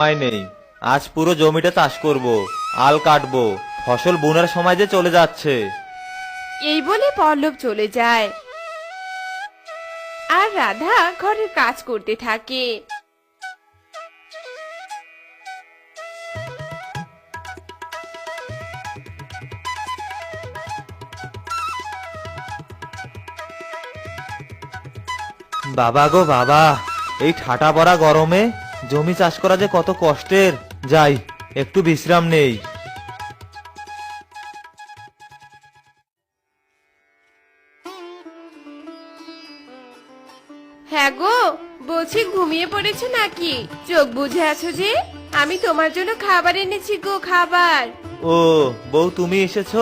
সময় নেই। আজ পুরো জমিটা চাষ করব আল কাটবো ফসল বোনার সময় যে চলে যাচ্ছে। এই বলে পল্লব চলে যায়। আর রাধা ঘরের কাজ করতে থাকে। বাবা গো বাবা এই ঠাটা পড়া গরমে জমি চাষ করা যে কত কষ্টের। যাই একটু বিশ্রাম নেই। হ্যাঁ গো বলছি ঘুমিয়ে পড়েছো নাকি? চোখ বুঝে আছো যে? আমি তোমার জন্য খাবার এনেছি গো খাবার। ও বউ তুমি এসেছ?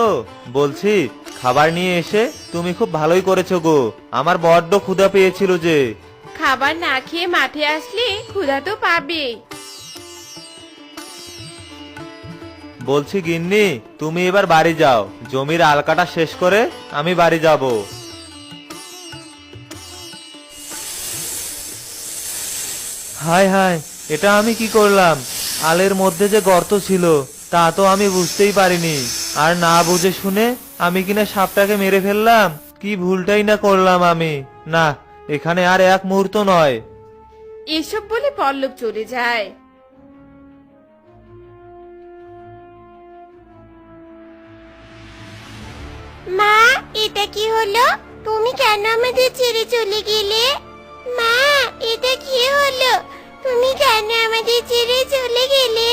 বলছি খাবার নিয়ে এসে তুমি খুব ভালোই করেছ গো। আমার বড্ড ক্ষুধা পেয়েছিল যে। খাবার না খেয়ে মাঠে আসলে ক্ষুধা তো পাবে বলছি গিন্নি, তুমি এবার বাড়ি যাও। জমির আলকাটা শেষ করে আমি বাড়ি যাব। হায় হায়, এটা আমি কি করলাম? আলের মধ্যে যে গর্ত ছিল, তা তো আমি বুঝতেই পারিনি। আর না বুঝে শুনে আমি কিনা সাপটাকে মেরে ফেললাম? কি ভুলটাই না করলাম আমি। না এখানে আর এক মুহূর্ত নয়। এসব বলে পল্লব চলে যায়। মা এটা কি হলো? তুমি কেন আমাদের ছেড়ে চলে গেলে? মা এটা কি হলো? তুমি কেন আমাদের ছেড়ে চলে গেলে?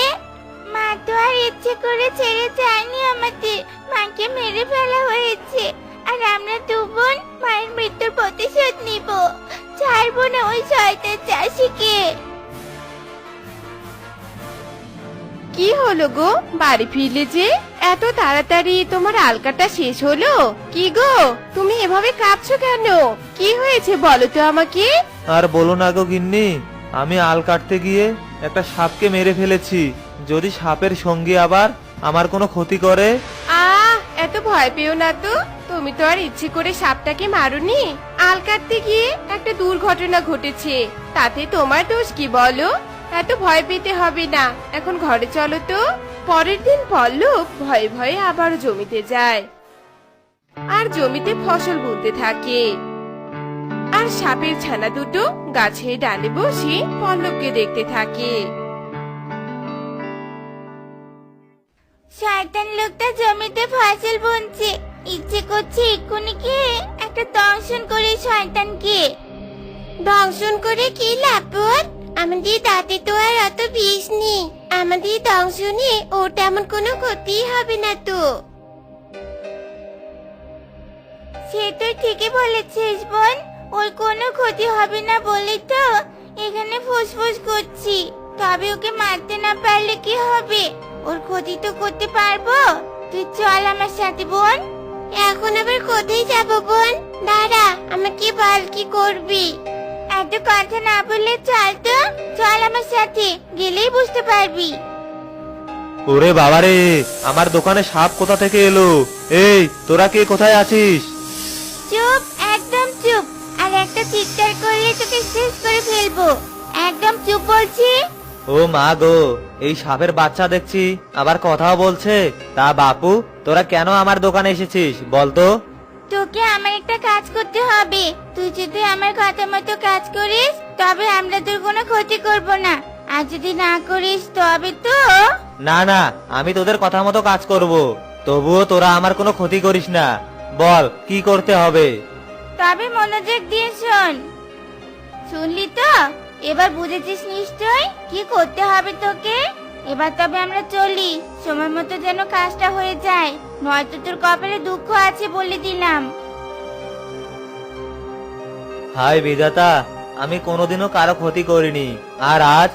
মা তো আর ইচ্ছে করে ছেড়ে যায়নি আমাদের। প্রতিশোধ নিব। ছাড়বো না ওই শয়তান চাষিকে। কি হলো গো? বাড়ি ফিরলে যে? এত তাড়াতাড়ি তোমার আলকাটা শেষ হলো? কি গো? তুমি এভাবে কাঁপছো কেন? কি হয়েছে বলো তো আমাকে? আর বলো না গো গিন্নি আমি আল কাটতে গিয়ে একটা সাপকে মেরে ফেলেছি। যদি সাপের সঙ্গী আবার আমার কোনো ক্ষতি করে এত ভয় পেও না তো। তুমি তো আর ইচ্ছে করে সাপটাকে মারুনি। আল কাটতে গিয়ে একটা দুর্ঘটনা ঘটেছে। তাতে তোমার দোষ কি বলো? এত ভয় পেতে হবে না। এখন ঘরে চলো তো। পরের দিন পল্লব ভয়ে ভয়ে আবার জমিতে যায়। আর জমিতে ফসল বুনতে থাকে। আর সাপের ছানা দুটো গাছের ডালে বসে পল্লবকে দেখতে থাকে। শয়তান লোকটা জমিতে ফসল বুনছে। ইচ্ছে করছে এক্ষুনি গিয়ে একটা দংশন করে শয়তানকে। দংশন করে কি লাভ ওর? আমাদের দাঁতে তো আর অত বিষ নেই। আমাদের দংশনে ওর তেমন কোনো ক্ষতি হবে না তো। সে তো ঠিকই বলেছিস বোন, ওর কোনো ক্ষতি হবে না বলে তো এখানে ফুসফুস করছি। তবে ওকে মারতে না পারলে কি হবে? ওর ক্ষতি তো করতে পারব। তুই চল আমার সাথে বোন। এখন আবার কোথায় যাব বোন? দাঁড়া আমাকে বল কি করবি? এত কথা না বললে চল তো। চল আমার সাথে গেলেই বুঝতে পারবি। ওরে বাবারে আমার দোকানে সাপ কোথা থেকে এলো? এই তোরা কে কোথায় আছিস? চুপ একদম চুপ। আর একটা চিৎকার করলে তোকে শেষ করে ফেলব। একদম চুপ বলছি? ও মা গো এই সাপের বাচ্চা দেখছি আবার কথাও বলছে। তা বাপু তোরা কেন আমার দোকানে এসেছিস বলতো তোকে আমার একটা কাজ করতে হবে। তুই যদি আমার কথা মতো কাজ করিস তবে আমরা তোর কোনো ক্ষতি করব না। আর যদি না করিস তবে তো না না আমি তোদের কথা মতো কাজ করব। তবুও তোরা আমার কোনো ক্ষতি করিস না। বল কি করতে হবে? তবে মনোযোগ দিয়ে শোন। শুনলি তো? এবার বুঝেছিস নিশ্চয়? কি করতে হবে তোকে? এবার তবে আমরা চলি। সময় মতো যেন কাজটা হয়ে যায়। নয়তো তোর কপালে দুঃখ আছে বলে দিলাম। হাই বিধাতা, আমি কোনোদিনও কারও ক্ষতি করিনি। আর আজ